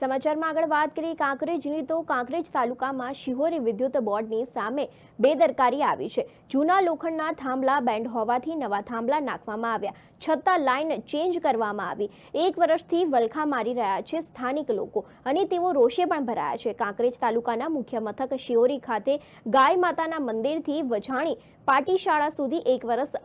સમાચારમાં આગળ વાત કરીએ કાંકરેજની તો કાંકરેજ તાલુકામાં શિહોરી વિદ્યુત બોર્ડની સામે બેદરકારી આવી છે. જૂના લોખંડના થાંભલા બેન્ડ હોવાથી નવા થાંભલા નાખવામાં આવ્યા. છતાં લાઇન ચેન્જ કરવામાં આવી. એક વર્ષથી વલખા મારી રહ્યા છે સ્થાનિક લોકો અને તેઓ રોષે પણ ભરાયા છે. કાંકરેજ તાલુકાના મુખ્ય મથક શિહોરી ખાતે ગાય માતાના મંદિરથી વજાણી પાટી શાળા સુધી એક વર્ષ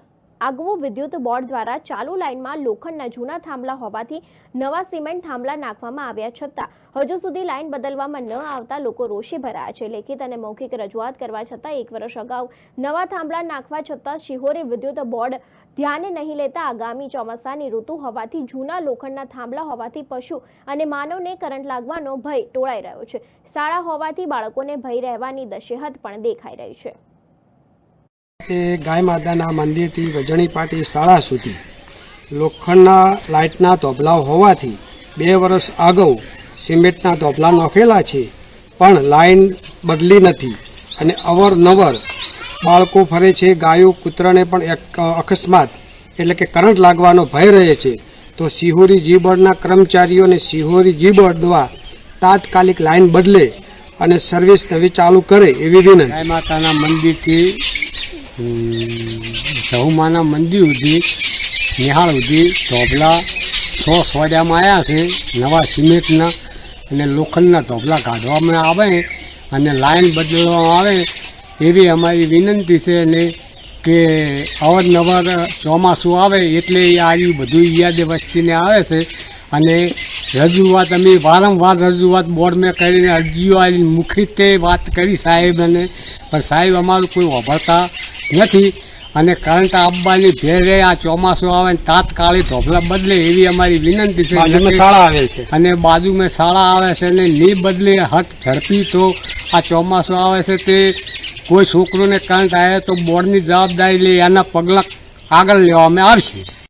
આગવું વિદ્યુત બોર્ડ દ્વારા ચાલુ લાઇનમાં લોખંડના જૂના થાંભલા હોવાથી નવા સિમેન્ટ થાંભલા નાખવામાં આવ્યા છતાં હજુ સુધી લાઇન બદલવામાં ન આવતા લોકો રોષે ભરાયા છે. લેખિત અને મૌખિક રજૂઆત કરવા છતાં એક વર્ષ અગાઉ નવા થાંભલા નાખવા છતાં શિહોરી વિદ્યુત બોર્ડ ધ્યાને નહીં લેતા આગામી ચોમાસાની ઋતુ હોવાથી જૂના લોખંડના થાંભલા હોવાથી પશુ અને માનવને કરંટ લાગવાનો ભય ટોળાઈ રહ્યો છે. શાળા હોવાથી બાળકોને ભય રહેવાની દશેહત પણ દેખાઈ રહી છે. તે ગાય માતાના મંદિરથી વજણી પાટી શાળા સુધી. લોખંડના લાઇટના ધોબલા હોવાથી બે વર્ષ અગાઉ સિમેન્ટના ધોબલા નોખેલા છે, પણ લાઇન બદલી નથી અને અવરનવર બાળકો ફરે છે, ગાયો, કૂતરાને પણ અકસ્માત એટલે કે કરંટ લાગવાનો ભય રહે છે. તો સિહોરી જીબળના બોર્ડના કર્મચારીઓને સિહોરી જીબળ દ્વારા તાત્કાલિક લાઇન બદલે અને સર્વિસ નવી ચાલુ કરે એવી વિનંતી. માતાના મંદિરથી સહુમાના મંદિર સુધી, નિહાળ સુધી ધોબલા સો સવાડિયામાં આવ્યા છે. નવા સિમેન્ટના અને લોખંડના ધોબલા કાઢવામાં આવે અને લાઈન બદલવામાં આવે એવી અમારી વિનંતી છે અને કે અવારનવાર ચોમાસું આવે એટલે એ ઈ બધું યાદ વસ્તીને આવે છે. અને રજૂઆત અમે વારંવાર રજૂઆત બોર્ડમાં કરીને અરજીઓ આવી મુખિતે વાત કરી સાહેબને પણ સાહેબ અમારું કોઈ વાપરતા નથી. અને કરંટ આપવાની ભેરે આ ચોમાસું આવે ને તાત્કાલિક ધોબલા બદલે એવી અમારી વિનંતી છે. શાળા આવે છે. અને બાજુમાં શાળા આવે છે અને નહીં બદલે હટ ઝડપી તો આ ચોમાસું આવે છે તે કોઈ છોકરોને કરંટ આવે તો બોર્ડની જવાબદારી લે એના પગલાં આગળ લેવામાં આવશે.